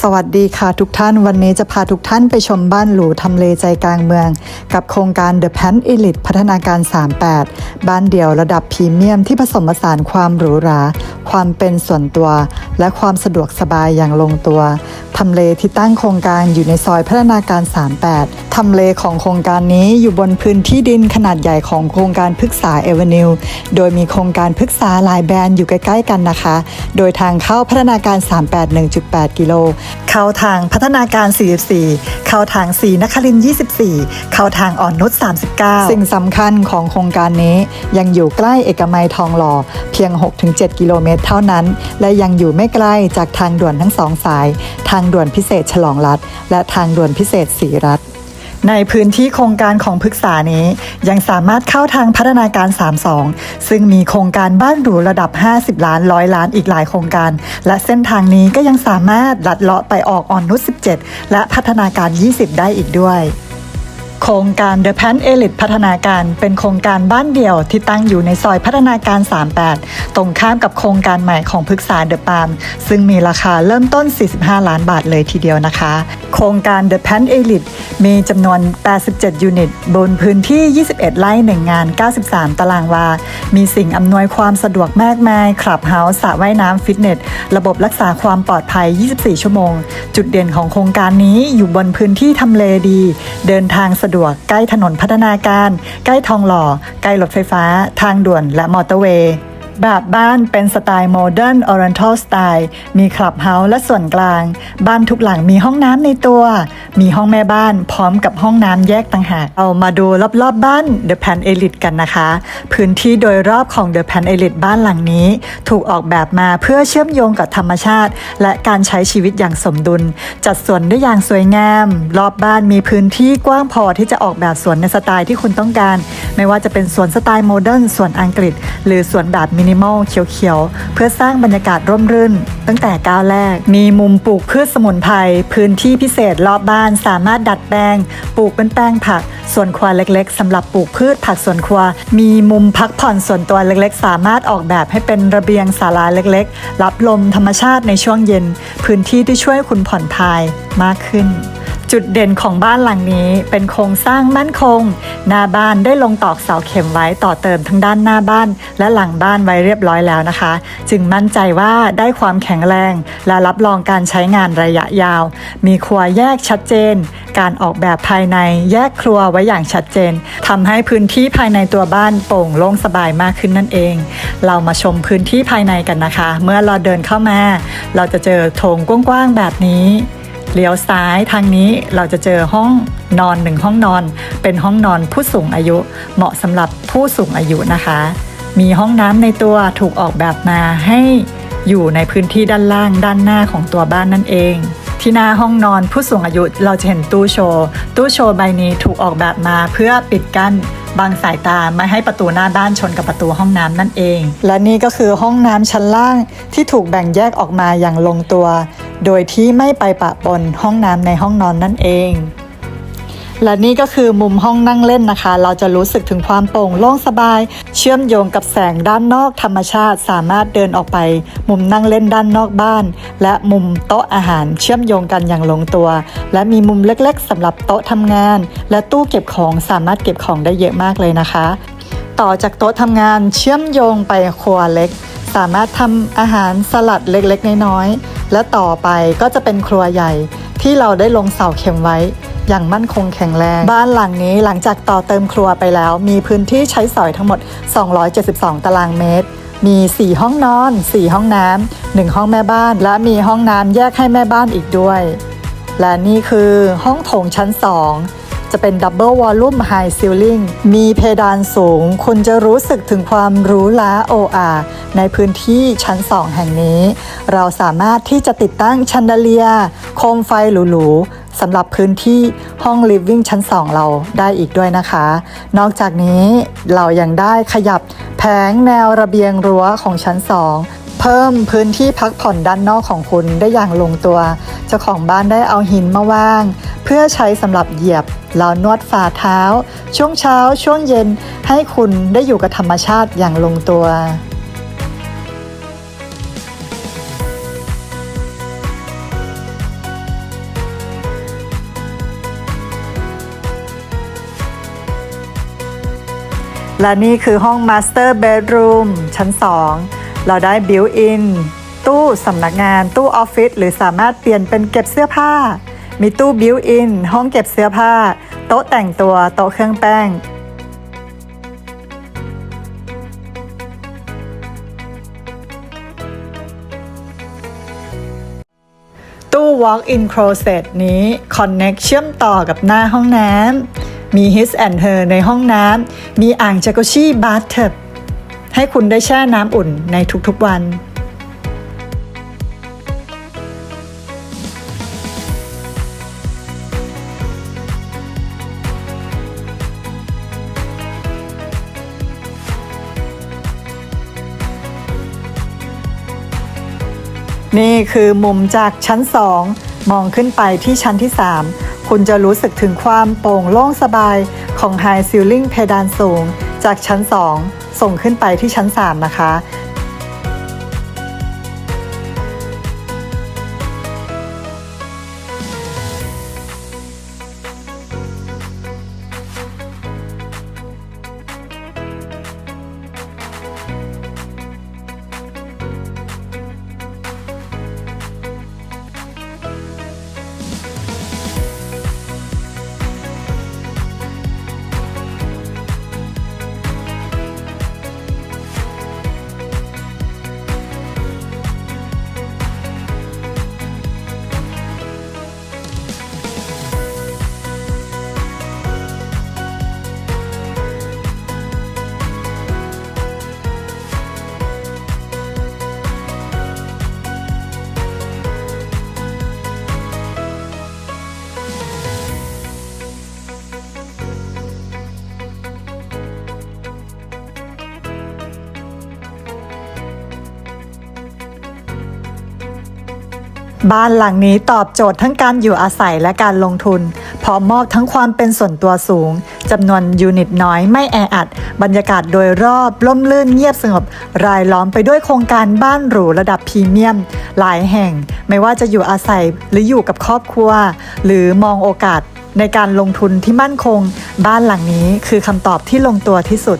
สวัสดีค่ะทุกท่านวันนี้จะพาทุกท่านไปชมบ้านหรูทำเลใจกลางเมือง กับโครงการ The Pan Elite พัฒนาการ 38 บ้านเดี่ยวระดับพรีเมียมที่ผสมผสานความหรูหรา ความเป็นส่วนตัว และความสะดวกสบายอย่างลงตัวทำเลที่ตั้งโครงการอยู่ในซอยพัฒนาการ 38 ทำเลของโครงการนี้อยู่บนพื้นที่ดินขนาดใหญ่ของโครงการพฤกษาเอเวนิวโดยมีโครงการพฤกษาหลายแบรนด์อยู่ใกล้ๆกันนะคะ โดยทางเข้าพัฒนาการ 38 1.8 กิโลเข้าทางพัฒนาการ 44 เข้าทางสีนครินทร์24 เข้าทางอ่อนนุช 39 สิ่งสำคัญของโครงการนี้ ยังอยู่ใกล้เอกมัยทองหล่อเพียง 6-7 กิโลเมตรเท่านั้น และยังอยู่ไม่ไกลจากทางด่วนทั้งสองสาย ทางด่วนพิเศษฉลองรัฐ และทางด่วนพิเศษสีรัฐ ในพื้นที่โครงการของพฤกษานี้ ยังสามารถเข้าทางพัฒนาการ 32 ซึ่งมีโครงการบ้านหรูระดับ 50 ล้านร้อยล้านอีกหลายโครงการ และเส้นทางนี้ก็ยังสามารถลัดเลาะไปออกอ่อนนุช 17 และพัฒนาการ 20 ได้อีกด้วย โครงการ The Pan Elite พัฒนาการเป็นโครงการบ้านเดี่ยวที่ตั้งอยู่ในซอยพัฒนาการ 38 ตรงข้ามกับโครงการใหม่ของพฤกษา The Palm ซึ่งมีราคาเริ่มต้น 45 ล้านบาทเลยทีเดียวนะคะ โครงการ The Pan Elite มีจำนวน 87 ยูนิต บนพื้นที่ 21 ไร่1งาน 93 ตารางวา มีสิ่งอำนวยความสะดวกมากมายคลับเฮาส์สระว่ายน้ำฟิตเนส ระบบรักษาความปลอดภัย 24 ชั่วโมง จุดเด่นของโครงการนี้อยู่บนพื้นที่ทำเลดี เดินทางสะดวกใกล้ถนนพัฒนาการ ใกล้ทองหล่อ ใกล้รถไฟฟ้า ทางด่วนและมอเตอร์เวย์ แบบบ้านเป็นสไตล์โมเดิร์นออเรนทัลสไตล์มีคลับเฮาส์และส่วนกลาง บ้านทุกหลังมีห้องน้ำในตัว มีห้องแม่บ้านพร้อมกับห้องน้ำแยกต่างหากเอามาดูรอบๆบบ้าน The Pan Elite กันนะคะ พื้นที่โดยรอบของ The Pan Elite บ้านหลังนี้ ถูกออกแบบมาเพื่อเชื่อมโยงกับธรรมชาติ และการใช้ชีวิตอย่างสมดุล จัดสวนได้อย่างสวยงาม รอบบ้านมีพื้นที่กว้างพอที่จะออกแบบสวนในสไตล์ที่คุณต้องการ ไม่ว่าจะเป็นสวนสไตล์โมเดิร์นสวนอังกฤษ หรือสวนแบบมินิมอลเขียวๆ เพื่อสร้างบรรยากาศร่มรื่น ตั้งแต่ก้าวแรก มีมุมปลูกพืชสมุนไพรพื้นที่พิเศษรอบบ้านสามารถดัดแปลง ปลูกเป็นแปลงผักส่วนครัวเล็กๆสำหรับปลูกพืชผักสวนครัว มีมุมพักผ่อนส่วนตัวเล็กๆ สามารถออกแบบให้เป็นระเบียงศาลาเล็กๆ รับลมธรรมชาติในช่วงเย็น พื้นที่ที่ช่วยคุณผ่อนคลายมากขึ้น จุดเด่นของบ้านหลังนี้เป็นโครงสร้างมั่นคง หน้าบ้านได้ลงตอกเสาเข็มไว้ต่อเติมทั้งด้านหน้าบ้าน และหลังบ้านไว้เรียบร้อยแล้วนะคะ จึงมั่นใจว่าได้ความแข็งแรง และรับรองการใช้งานระยะยาว มีครัวแยกชัดเจน การออกแบบภายในแยกครัวไว้อย่างชัดเจนทำให้พื้นที่ภายในตัวบ้านโปร่งโล่งสบายมากขึ้นนั่นเอง เรามาชมพื้นที่ภายในกันนะคะ เมื่อเราเดินเข้ามา เราจะเจอโถงกว้างๆแบบนี้ เลี้ยวซ้ายทางนี้เราจะเจอห้องนอนหนึ่งห้องนอน เป็นห้องนอนผู้สูงอายุ เหมาะสำหรับผู้สูงอายุนะคะ มีห้องน้ำในตัวถูกออกแบบมาให้อยู่ในพื้นที่ด้านล่างด้านหน้าของตัวบ้านนั่นเอง ที่หน้าห้องนอนผู้สูงอายุเราจะเห็นตู้โชว์ ตู้โชว์ใบนี้ถูกออกแบบมาเพื่อปิดกั้นบังสายตาไม่ให้ประตูหน้าบ้านชนกับประตูห้องน้ำนั่นเอง และนี่ก็คือห้องน้ำชั้นล่างที่ถูกแบ่งแยกออกมาอย่างลงตัว โดยที่ไม่ไปปะปนห้องน้ำในห้องนอนนั่นเอง และนี่ก็คือมุมห้องนั่งเล่นนะคะ เราจะรู้สึกถึงความโปร่งโล่งสบาย เชื่อมโยงกับแสงด้านนอกธรรมชาติ สามารถเดินออกไป มุมนั่งเล่นด้านนอกบ้าน และมุมโต๊ะอาหารเชื่อมโยงกันอย่างลงตัว และมีมุมเล็กๆสำหรับโต๊ะทำงาน และตู้เก็บของสามารถเก็บของได้เยอะมากเลยนะคะ ต่อจากโต๊ะทำงานเชื่อมโยงไปครัวเล็กสามารถทำอาหารสลัดเล็กๆ น้อยๆ และต่อไปก็จะเป็นครัวใหญ่ที่เราได้ลงเสาเข็มไว้ อย่างมั่นคงแข็งแรง บ้านหลังนี้หลังจากต่อเติมครัวไปแล้ว มีพื้นที่ใช้สอยทั้งหมด 272 ตารางเมตร มี 4 ห้องนอน 4 ห้องน้ำ1ห้องแม่บ้าน และมีห้องน้ำแยกให้แม่บ้านอีกด้วย และนี่คือห้องโถงชั้น 2 จะเป็นดับเบิลวอลลุ่มไฮซิลลิงมีเพดานสูง คุณจะรู้สึกถึงความหรูหราโออาในพื้นที่ชั้น 2 แห่งนี้ เราสามารถที่จะติดตั้งชันเดเลีย โคมไฟหรูๆสำหรับพื้นที่ห้องลิฟวิ่งชั้น 2 เราได้อีกด้วยนะคะ นอกจากนี้เรายังได้ขยับแผงแนวระเบียงรั้วของชั้น2เพิ่มพื้นที่พักผ่อนด้านนอกของคุณได้อย่างลงตัว เจ้าของบ้านได้เอาหินมาวาง เพื่อใช้สำหรับเหยียบแล้วนวดฝ่าเท้า ช่วงเช้าช่วงเย็นให้คุณได้อยู่กับธรรมชาติอย่างลงตัวและนี่คือห้อง Master Bedroom ชั้น 2 เราได้ Built-in ตู้สำนักงานตู้ออฟฟิศหรือสามารถเปลี่ยนเป็นเก็บเสื้อผ้า มีตู้บิวอิน ห้องเก็บเสื้อผ้า โต๊ะแต่งตัว โต๊ะเครื่องแป้ง ตู้ Walk-in Closet นี้ Connect เชื่อมต่อกับหน้าห้องน้ำ มี His and Her ในห้องน้ำ มีอ่างจากุชี่บาร์เทบให้คุณได้แช่น้ำอุ่นในทุกๆวัน นี่คือมุมจากชั้น 2 มองขึ้นไปที่ชั้นที่ 3 คุณจะรู้สึกถึงความโปร่งโล่งสบายของ High Ceiling เพดานสูง จากชั้น 2 ส่งขึ้นไปที่ชั้น 3 นะคะ บ้านหลังนี้ตอบโจทย์ทั้งการอยู่อาศัยและการลงทุน พร้อมมอบทั้งความเป็นส่วนตัวสูงจำนวนยูนิตน้อยไม่แออัด บรรยากาศโดยรอบล่มลื่นเงียบสงบ รายล้อมไปด้วยโครงการบ้านหรูระดับพรีเมียม หลายแห่ง ไม่ว่าจะอยู่อาศัยหรืออยู่กับครอบครัว หรือมองโอกาสในการลงทุนที่มั่นคง บ้านหลังนี้คือคำตอบที่ลงตัวที่สุด